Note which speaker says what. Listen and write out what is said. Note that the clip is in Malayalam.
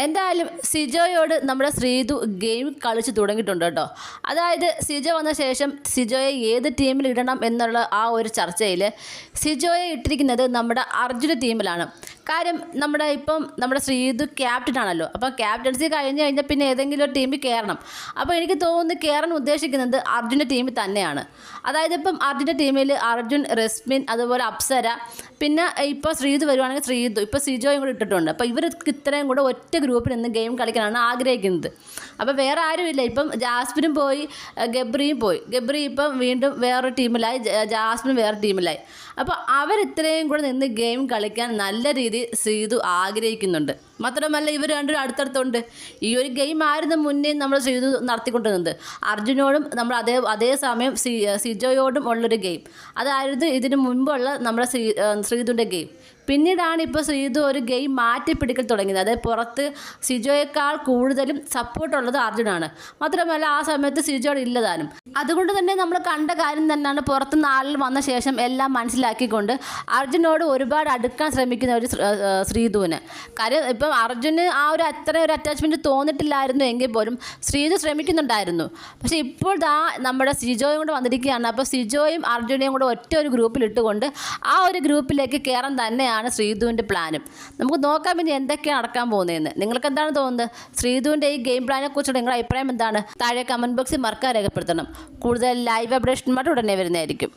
Speaker 1: എന്തായാലും സിജോയോട് നമ്മുടെ ശ്രീതു ഗെയിം കളിച്ച് തുടങ്ങിയിട്ടുണ്ട് കേട്ടോ. അതായത് സിജോ വന്ന ശേഷം സിജോയെ ഏത് ടീമിൽ ഇടണം എന്നുള്ള ആ ഒരു ചർച്ചയിൽ സിജോയെ ഇട്ടിരിക്കുന്നത് നമ്മുടെ അർജുന ടീമിലാണ് കാര്യം നമ്മുടെ ഇപ്പം നമ്മുടെ ശ്രീതു ക്യാപ്റ്റൻ ആണല്ലോ അപ്പോൾ ക്യാപ്റ്റൻസി കഴിഞ്ഞ് കഴിഞ്ഞാൽ പിന്നെ ഏതെങ്കിലും ഒരു ടീമിൽ കയറണം അപ്പോൾ എനിക്ക് തോന്നുന്നു കയറാൻ ഉദ്ദേശിക്കുന്നത് അർജുന്റെ ടീമിൽ തന്നെയാണ്. അതായത് ഇപ്പം അർജുന്റെ ടീമിൽ അർജുൻ റെസ്മിൻ അതുപോലെ അപ്സര പിന്നെ ഇപ്പോൾ ശ്രീതു വരുവാണെങ്കിൽ ശ്രീതു ഇപ്പോൾ സിജോയും കൂടെ ഇട്ടിട്ടുണ്ട്. അപ്പോൾ ഇവർക്ക് ഇത്രയും കൂടെ ഒറ്റ ഗ്രൂപ്പിൽ നിന്ന് ഗെയിം കളിക്കാനാണ് ആഗ്രഹിക്കുന്നത്. അപ്പോൾ വേറെ ആരുമില്ല. ഇപ്പം ജാസ്മിനും പോയി ഗബ്രിയും പോയി. ഗബ്രി ഇപ്പം വീണ്ടും വേറൊരു ടീമിലായി ജാസ്മിൻ വേറെ ടീമിലായി അപ്പോൾ അവരിത്രയും കൂടെ നിന്ന് ഗെയിം കളിക്കാൻ നല്ല രീതിയിൽ ശ്രീതു ആഗ്രഹിക്കുന്നുണ്ട്. മാത്രമല്ല ഇവർ രണ്ടും അടുത്തടുത്തുണ്ട്. ഈ ഒരു ഗെയിം ആയിരുന്നു മുന്നേ നമ്മൾ സീതു നടത്തിക്കൊണ്ടിരുന്നത്. അർജുനോടും നമ്മൾ അതേ അതേ സമയം സി സിജോയോടും ഉള്ളൊരു ഗെയിം അതായിരുന്നു ഇതിനു മുൻപുള്ള നമ്മുടെ ശ്രീ ശ്രീതുവിന്റെ ഗെയിം പിന്നീടാണ് ഇപ്പോൾ ശ്രീതു ഒരു ഗെയിം മാറ്റി പിടിക്കൽ തുടങ്ങിയത്. അതായത് പുറത്ത് സിജോയേക്കാൾ കൂടുതലും സപ്പോർട്ടുള്ളത് അർജുനാണ്. മാത്രമല്ല ആ സമയത്ത് സിജോയുടെ ഇല്ലതാനും. അതുകൊണ്ട് തന്നെ നമ്മൾ കണ്ട കാര്യം തന്നെയാണ് പുറത്ത് നാളിൽ വന്ന ശേഷം എല്ലാം മനസ്സിലാക്കിക്കൊണ്ട് അർജുനോട് ഒരുപാട് അടുക്കാൻ ശ്രമിക്കുന്ന ഒരു ശ്രീധുവിന് കാര്യം ഇപ്പം അർജുന് ആ ഒരു അത്ര ഒരു അറ്റാച്ച്മെന്റ് തോന്നിട്ടില്ലായിരുന്നു എങ്കിൽ പോലും ശ്രീധു ശ്രമിക്കുന്നുണ്ടായിരുന്നു. പക്ഷേ ഇപ്പോൾ ദാ നമ്മുടെ സിജോയും കൂടെ വന്നിരിക്കുകയാണ്. അപ്പോൾ സിജോയും അർജുനെയും കൂടെ ഒറ്റ ഒരു ഗ്രൂപ്പിൽ ഇട്ടുകൊണ്ട് ആ ഒരു ഗ്രൂപ്പിലേക്ക് കയറാൻ തന്നെയാണ് ശ്രീധുവിന്റെ പ്ലാനും? നമുക്ക് നോക്കാൻ പിന്നെ എന്തൊക്കെയാണ് നടക്കാൻ പോകുന്നതെന്ന്. നിങ്ങൾക്ക് എന്താണ് തോന്നുന്നത്? ശ്രീധുവിന്റെ ഈ ഗെയിം പ്ലാനെ കുറിച്ചുള്ള നിങ്ങളുടെ അഭിപ്രായം എന്താണ്? താഴെ കമന്റ് ബോക്സിൽ മറക്കാൻ രേഖപ്പെടുത്തണം. കൂടുതൽ ലൈവ് അപ്ഡേഷനുമായിട്ട് ഉടനെ വരുന്നതായിരിക്കും.